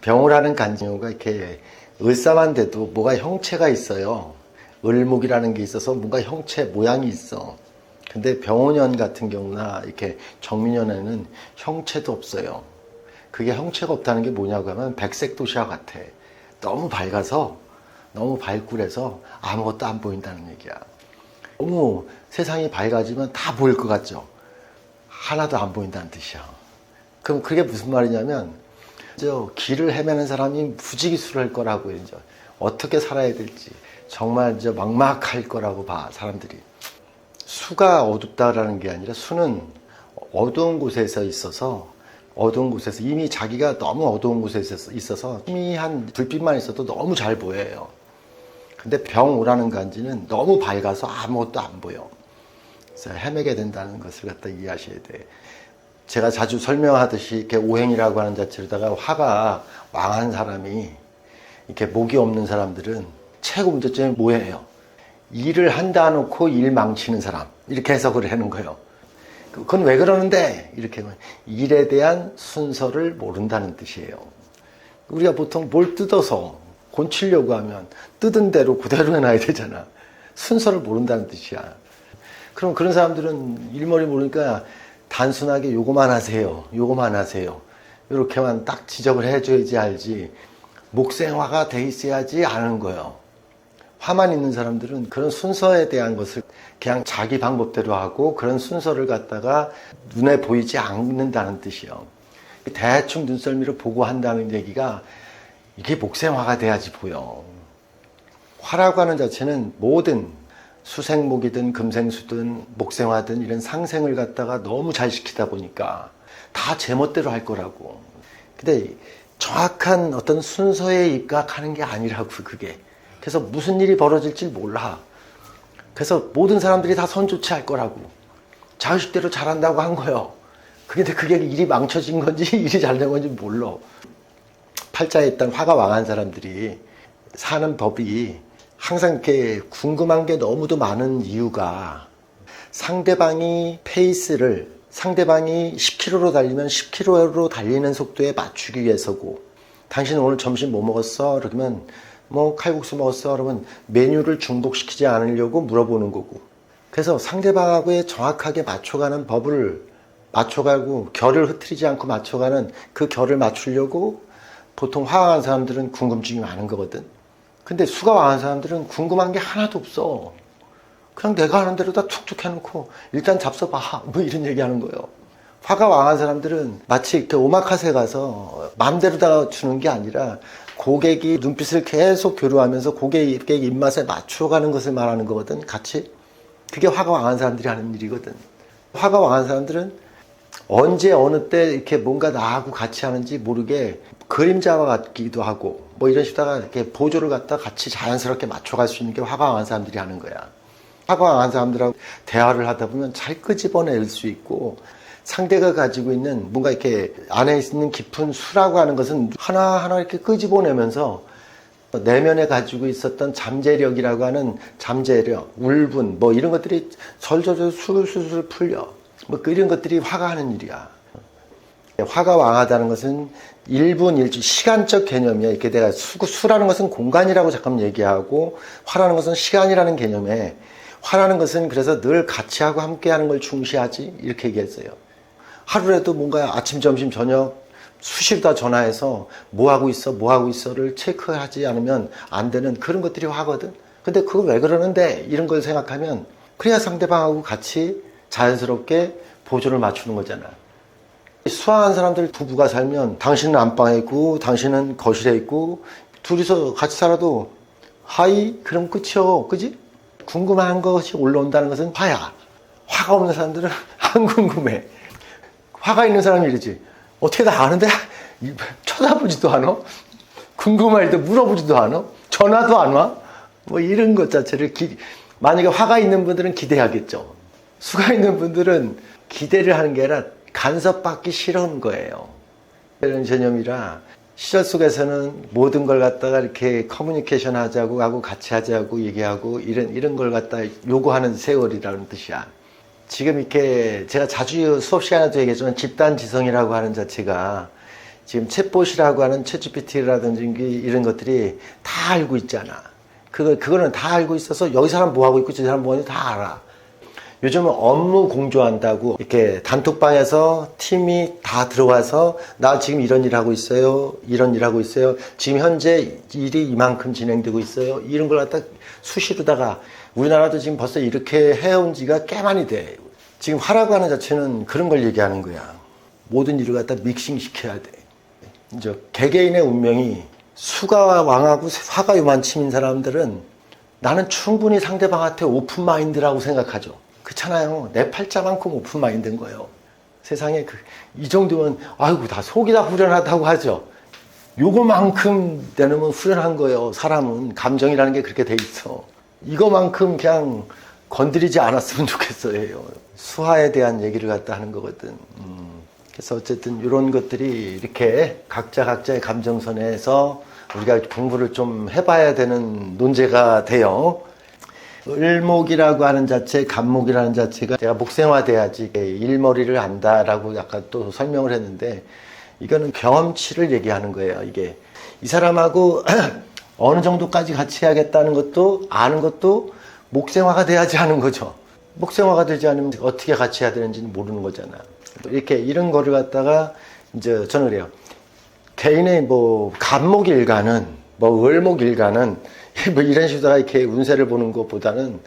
병우라는 간징어가 이렇게 을사만돼도 뭐가 형체가 있어요. 을목이라는 게 있어서 뭔가 형체 모양이 있어. 근데 병원년 같은 경우나 이렇게 정민년에는 형체도 없어요. 그게 형체가 없다는 게 뭐냐고 하면 백색 도시와 같아. 너무 밝아서 너무 그래서 아무것도 안 보인다는 얘기야. 너무 세상이 밝아지면 다 보일 것 같죠? 하나도 안 보인다는 뜻이야. 그럼 그게 무슨 말이냐면, 저 길을 헤매는 사람이 부지기수를 거라고 이제 어떻게 살아야 될지 정말 이제 막막할 거라고 봐 사람들이. 수가 어둡다라는 게 아니라 수는 어두운 곳에서 있어서 어두운 곳에서 이미 자기가 너무 어두운 곳에 있어서- 있어서 희미한 불빛만 있어도 너무 잘 보여요. 근데 병 오라는 간지는 너무 밝아서 아무것도 안 보여. 그래서 헤매게 된다는 것을 갖다 이해하셔야 돼. 제가 자주 설명하듯이 이렇게 오행이라고 하는 자체로다가 화가 왕한 사람이 이렇게 목이 없는 사람들은 최고 문제점이 뭐예요? 일을 한다 놓고 일 망치는 사람 이렇게 해석을 하는 거예요. 그건 왜 그러는데 이렇게 하면 일에 대한 순서를 모른다는 뜻이에요. 우리가 보통 뭘 뜯어서 곤치려고 하면 뜯은 대로 그대로 해놔야 되잖아. 순서를 모른다는 뜻이야. 그럼 그런 사람들은 일머리 모르니까 단순하게 요거만 하세요. 요거만 하세요. 이렇게만 딱 지적을 해줘야지 알지. 목생화가 돼 있어야지 아는 거예요. 화만 있는 사람들은 그런 순서에 대한 것을 그냥 자기 방법대로 하고 그런 순서를 갖다가 눈에 보이지 않는다는 뜻이요. 대충 눈썰미로 보고 한다는 얘기가 이게 목생화가 돼야지 보여. 화라고 하는 자체는 모든 수생목이든 금생수든 목생화든 이런 상생을 갖다가 너무 잘 시키다 보니까 다 제멋대로 할 거라고. 근데 정확한 어떤 순서에 입각하는 게 아니라고 그게. 그래서 무슨 일이 벌어질지 몰라. 그래서 모든 사람들이 다 선조치 할 거라고. 자의식대로 잘한다고 한 거예요. 근데 그게 일이 망쳐진 건지 일이 잘 된 건지 몰라. 팔자에 있던 화가 왕한 사람들이 사는 법이 항상 이렇게 궁금한 게 너무도 많은 이유가 상대방이 페이스를 상대방이 10km로 달리면 10km로 달리는 속도에 맞추기 위해서고 당신 오늘 점심 뭐 먹었어? 그러면 뭐 칼국수 먹었어? 그러면 메뉴를 중복시키지 않으려고 물어보는 거고 그래서 상대방하고의 정확하게 맞춰가는 법을 맞춰가고 결을 흐트리지 않고 맞춰가는 그 결을 맞추려고 보통 화강한 사람들은 궁금증이 많은 거거든. 근데 수가 왕한 사람들은 궁금한 게 하나도 없어. 그냥 내가 하는 대로 다 툭툭 해놓고 일단 잡숴봐. 뭐 이런 얘기 하는 거예요. 화가 왕한 사람들은 마치 이렇게 오마카세 가서 마음대로 다 주는 게 아니라 고객이 눈빛을 계속 교류하면서 고객의 입맛에 맞춰가는 것을 말하는 거거든. 같이. 그게 화가 왕한 사람들이 하는 일이거든. 화가 왕한 사람들은 언제 어느 때 이렇게 뭔가 나하고 같이 하는지 모르게 그림자와 같기도 하고 뭐 이런 식다가 이렇게 보조를 갖다 같이 자연스럽게 맞춰갈 수 있는 게 화가 왕한 사람들이 하는 거야. 화가 왕한 사람들하고 대화를 하다 보면 잘 끄집어낼 수 있고 상대가 가지고 있는 뭔가 이렇게 안에 있는 깊은 수라고 하는 것은 하나하나 이렇게 끄집어내면서 내면에 가지고 있었던 잠재력이라고 하는 잠재력, 울분, 뭐 이런 것들이 절절절 술술술 풀려. 뭐 이런 것들이 화가 하는 일이야. 화가 왕하다는 것은 1분 1초 시간적 개념이야. 이렇게 내가 수, 수라는 것은 공간이라고 잠깐 얘기하고 화라는 것은 시간이라는 개념에 화라는 것은 그래서 늘 같이 하고 함께 하는 걸 중시하지 이렇게 얘기했어요. 하루라도 뭔가 아침, 점심, 저녁 수시로 다 전화해서 뭐 하고 있어, 뭐 하고 있어를 체크하지 않으면 안 되는 그런 것들이 화거든. 근데 그거 왜 그러는데 이런 걸 생각하면 그래야 상대방하고 같이 자연스럽게 보조를 맞추는 거잖아. 수화한 사람들 부부가 살면 당신은 안방에 있고 당신은 거실에 있고 둘이서 같이 살아도 하이 그럼 끝이요. 그지? 궁금한 것이 올라온다는 것은 화야 화가 없는 사람들은 안 궁금해. 화가 있는 사람이 이러지. 어떻게 다 아는데? 쳐다보지도 않아? 궁금할 때 물어보지도 않아? 전화도 안 와? 뭐 이런 것 자체를 기, 만약에 화가 있는 분들은 기대하겠죠. 수가 있는 분들은 기대를 하는 게 아니라 간섭받기 싫은 거예요. 이런 개념이라 시절 속에서는 모든 걸 갖다가 이렇게 커뮤니케이션 하자고 하고 같이 하자고 얘기하고 이런 이런 걸 갖다 요구하는 세월이라는 뜻이야. 지금 이렇게 제가 자주 수업 시간에도 얘기했지만 집단 지성이라고 하는 자체가 지금 챗봇이라고 하는 챗GPT라든지 이런 것들이 다 알고 있잖아. 그거, 그거는 다 알고 있어서 여기 사람 뭐 하고 있고 저 사람 뭐 하는지 다 알아. 요즘은 업무 공조한다고 이렇게 단톡방에서 팀이 다 들어와서 나 지금 이런 일 하고 있어요. 이런 일 하고 있어요. 지금 현재 일이 이만큼 진행되고 있어요. 이런 걸 갖다 수시로다가 우리나라도 지금 벌써 이렇게 해온 지가 꽤 많이 돼. 지금 하라고 하는 자체는 그런 걸 얘기하는 거야. 모든 일을 갖다 믹싱 시켜야 돼. 이제 개개인의 운명이 수가 왕하고 화가 요만침인 사람들은 나는 충분히 상대방한테 오픈 마인드라고 생각하죠. 그렇잖아요. 내 팔자만큼 오픈 마인드인 거예요. 세상에 그, 이 정도면 아이고 다 속이 다 후련하다고 하죠. 요거만큼 되면 후련한 거예요. 사람은 감정이라는 게 그렇게 돼 있어. 이거만큼 그냥 건드리지 않았으면 좋겠어요. 수화에 대한 얘기를 갖다 하는 거거든. 음. 그래서 어쨌든 이런 것들이 이렇게 각자 각자의 감정선에서 우리가 공부를 좀 해봐야 되는 논제가 돼요. 을목이라고 하는 자체, 간목이라는 자체가 제가 목생화돼야지 일머리를 안다라고 약간 또 설명을 했는데 이거는 경험치를 얘기하는 거예요. 이게 이 사람하고 어느 정도까지 같이 해야겠다는 것도 아는 것도 목생화가 돼야지 하는 거죠. 목생화가 되지 않으면 어떻게 같이 해야 되는지는 모르는 거잖아. 이렇게 이런 거를 갖다가 이제 저는 그래요. 개인의 뭐 간목 일가는 뭐 을목 일가는 뭐 이런 식으로 이렇게 운세를 보는 것보다는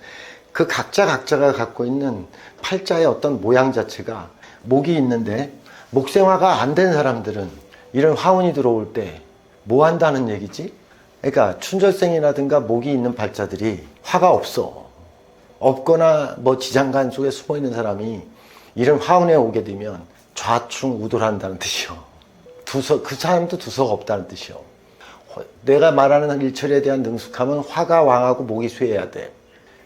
그 각자 각자가 갖고 있는 팔자의 어떤 모양 자체가 목이 있는데 목생화가 안 된 사람들은 이런 화운이 들어올 때 뭐 한다는 얘기지? 그러니까 춘절생이라든가 목이 있는 팔자들이 화가 없어. 없거나 뭐 지장간 속에 숨어 있는 사람이 이런 화운에 오게 되면 좌충 우돌한다는 뜻이요. 두석 그 사람도 두석 없다는 뜻이요. 내가 말하는 일처리에 대한 능숙함은 화가 왕하고 목이 쇠해야 돼.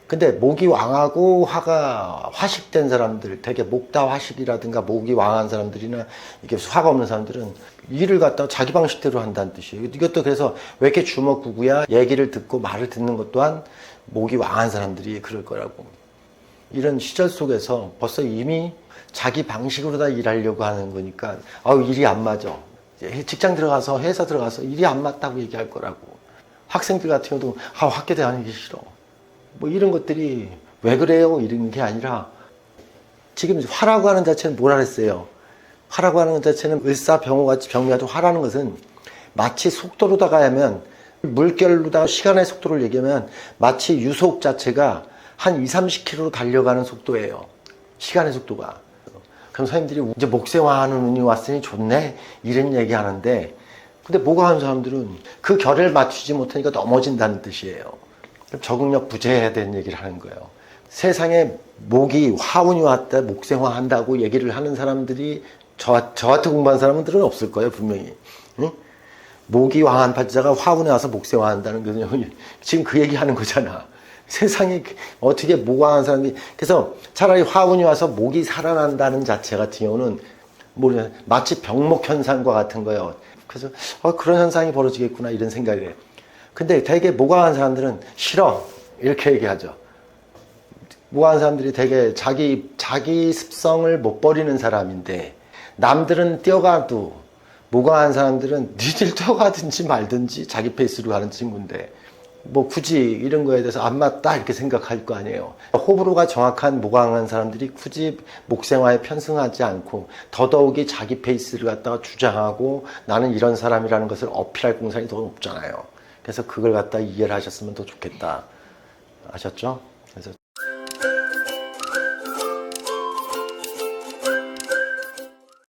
근데 목이 왕하고 화가 화식된 사람들, 되게 목다 화식이라든가 목이 왕한 사람들이나 이게 화가 없는 사람들은 일을 갖다가 자기 방식대로 한다는 뜻이에요. 이것도 그래서 왜 이렇게 주먹구구야 얘기를 듣고 말을 듣는 것 또한 목이 왕한 사람들이 그럴 거라고. 이런 시절 속에서 벌써 이미 자기 방식으로 다 일하려고 하는 거니까 아우 일이 안 맞아. 직장 들어가서 회사 들어가서 일이 안 맞다고 얘기할 거라고. 학생들 같은 경우도 아 학교 다니기 싫어. 뭐 이런 것들이 왜 그래요? 이런 게 아니라 지금 화라고 하는 자체는 뭐라 그랬어요? 화라고 하는 자체는 을사병호같이 좀 화라는 것은 마치 속도로다가 하면 물결로다가 시간의 속도를 얘기하면 마치 유속 자체가 한 2, 30km로 달려가는 속도예요. 시간의 속도가. 선생님들이 이제 목생화하는 운이 왔으니 좋네 이런 얘기 하는데 근데 하는 사람들은 그 결을 맞추지 못하니까 넘어진다는 뜻이에요. 적응력 부재해야 되는 얘기를 하는 거예요. 세상에 목이 화운이 왔다 목생화 한다고 얘기를 하는 사람들이 저, 저 같은 공부한 사람들은 없을 거예요 분명히. 응? 목이 왕한 팔자가 화운에 와서 목생화 한다는 거는 지금 그 얘기 하는 거잖아. 세상에 어떻게 목왕한 사람이 그래서 차라리 화운이 와서 목이 살아난다는 자체 같은 경우는 뭐 마치 병목 현상과 같은 거예요. 그래서 어, 그런 현상이 벌어지겠구나 이런 생각이 해요. 근데 되게 목왕한 사람들은 싫어 이렇게 얘기하죠. 목왕한 사람들이 되게 자기 자기 습성을 못 버리는 사람인데 남들은 뛰어가도 목왕한 사람들은 니들 뛰어가든지 말든지 자기 페이스로 가는 친구인데 뭐 굳이 이런 거에 대해서 안 맞다 이렇게 생각할 거 아니에요. 호불호가 정확한 모강한 사람들이 굳이 목생화에 편승하지 않고 더더욱이 자기 페이스를 갖다가 주장하고 나는 이런 사람이라는 것을 어필할 공산이 더 높잖아요. 그래서 그걸 갖다 이해를 하셨으면 더 좋겠다. 아셨죠?